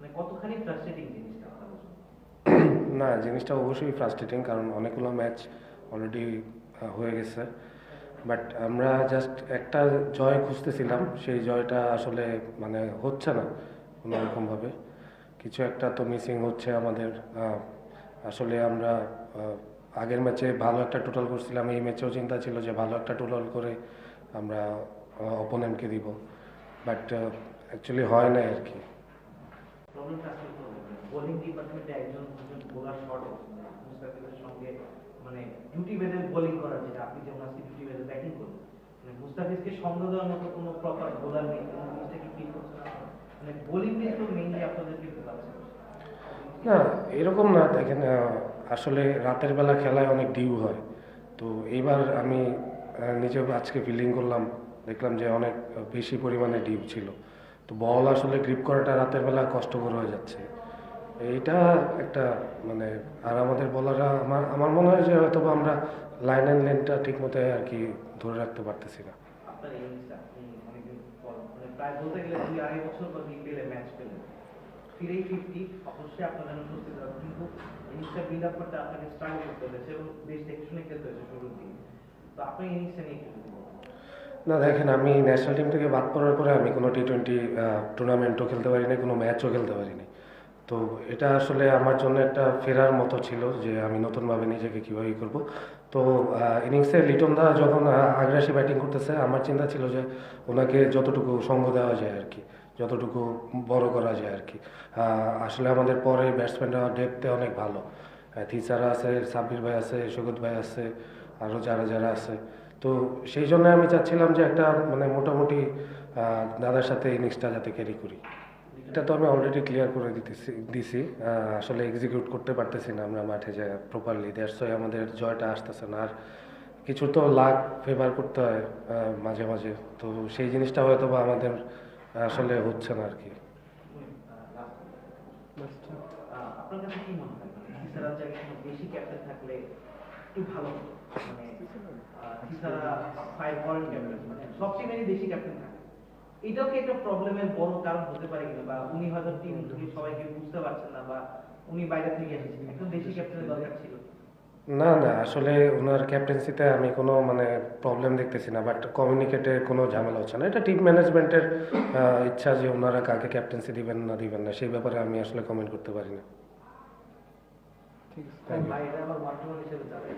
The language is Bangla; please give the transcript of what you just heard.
মানে না, জিনিসটা অবশ্যই ফ্রাস্ট্রেটিং কারণ অনেকগুলো ম্যাচ অলরেডি হয়ে গেছে। বাট আমরা জাস্ট একটা জয় খুঁজতেছিলাম, সেই জয়টা আসলে মানে হচ্ছে না কোনো রকমভাবে কিছু একটা তো মিসিং হচ্ছে আমাদের আসলে আমরা আগের ম্যাচে ভালো একটা টোটাল করছিলাম, এই ম্যাচেও চিন্তা ছিল যে ভালো একটা টোটাল করে আমরা অপোনেন্টকে দিব। বাট অ্যাকচুয়ালি হয় না আর কি। বোলিং ডিপার্টমেন্টে একজন বোলার শর্ট মুস্তাফিজের সঙ্গে মানে ডিউটি বেঁধে বোলিং করার যেটা আপনি যেমন আজকে ডিউটি বেঁধে ব্যাটিং করুন মানে মুস্তাফিজকে সঙ্গ দেওয়ার মতো কোনো প্রপার বোলার নেই কোনো জিনিসটা কি ফিল করছেন মানে বোলিং নিয়ে তো মেইনলি আপনাদের কিন্তু না এরকম না দেখেন আসলে রাতের বেলা খেলায় অনেক ডিউ হয়। তো এইবার আমি নিজেও আজকে ফিল্ডিং করলাম দেখলাম যে অনেক বেশি পরিমাণে ডিউ ছিল। তো বল আসলে গ্রিপ করাটা রাতের বেলা কষ্টকর হয়ে যাচ্ছে। এইটা একটা মানে আর আমাদের বলাররা আমার আমার মনে হয় যে হয়তো আমরা লাইন অ্যান্ড লেনটা ঠিক মতো আর কি ধরে রাখতে পারতেছি না। না, দেখেন, আমি ন্যাশনাল টিম থেকে বাদ পড়ার পরে আমি কোনো টি টোয়েন্টি টুর্নামেন্টও খেলতে পারিনি, কোনো ম্যাচও খেলতে পারিনি। তো এটা আসলে আমার জন্য একটা ফেরার মতো ছিল যে আমি নতুনভাবে নিজেকে কীভাবে করব। তো ইনিংসে লিটন দা যখন আগ্রাসী ব্যাটিং করতেছে, আমার চিন্তা ছিল যে ওনাকে যতটুকু সঙ্গ দেওয়া যায় আর কি, যতটুকু বড় করা যায় আর কি। আসলে আমাদের পরে ব্যাটসম্যানরা ডেপতে অনেক ভালো। থিসারা আছে, সাব্বির ভাই আছে সৈকত ভাই আছে, আরও যারা যারা আছে। তো সেই জন্য আমি চাচ্ছিলাম যে একটা মানে মোটামুটি দাদার সাথে ইনিংসটা যাতে ক্যারি করি। এটা তো আমি অলরেডি ক্লিয়ার করে দিতেছি, দিছি। আসলে এক্সিকিউট করতে পারতেছি না আমরা মাঠে যে প্রপারলি দ্যাটস ওয়াই আমাদের জয়টা আসতেছে না। আর কিছু তো লাক ফেভার করতে হয় মাঝে মাঝে। তো সেই জিনিসটা হয়তো বা আমাদের আসলে হচ্ছে না আর কি আপনার কাছে কি মনে হয়? মানে বেশি ক্যাপ্টেন থাকলে একটু ভালো মানে ফাইভ ক্যাপ্টেন থাকে এটাও কি একটা প্রবলেমের বড় কারণ হতে পারে কিনা বা উনি হয়তো টিম থেকে সবাইকে বুঝতে পারছেন না বা উনি বাইরে থেকে এসেছেন একটু দরকার ছিল না না আসলে ওনার ক্যাপ্টেন্সিতে আমি কোনো মানে প্রবলেম দেখতেছি না বাট কমিউনিকেটে কোনো ঝামেলা হচ্ছে না। এটা টিম ম্যানেজমেন্টের ইচ্ছা যে ওনারা কাকে ক্যাপ্টেন্সি দিবেন না দিবেন না, সেই ব্যাপারে আমি আসলে কমেন্ট করতে পারি না। বাইরে আবার ওয়ান হিসেবে যাবে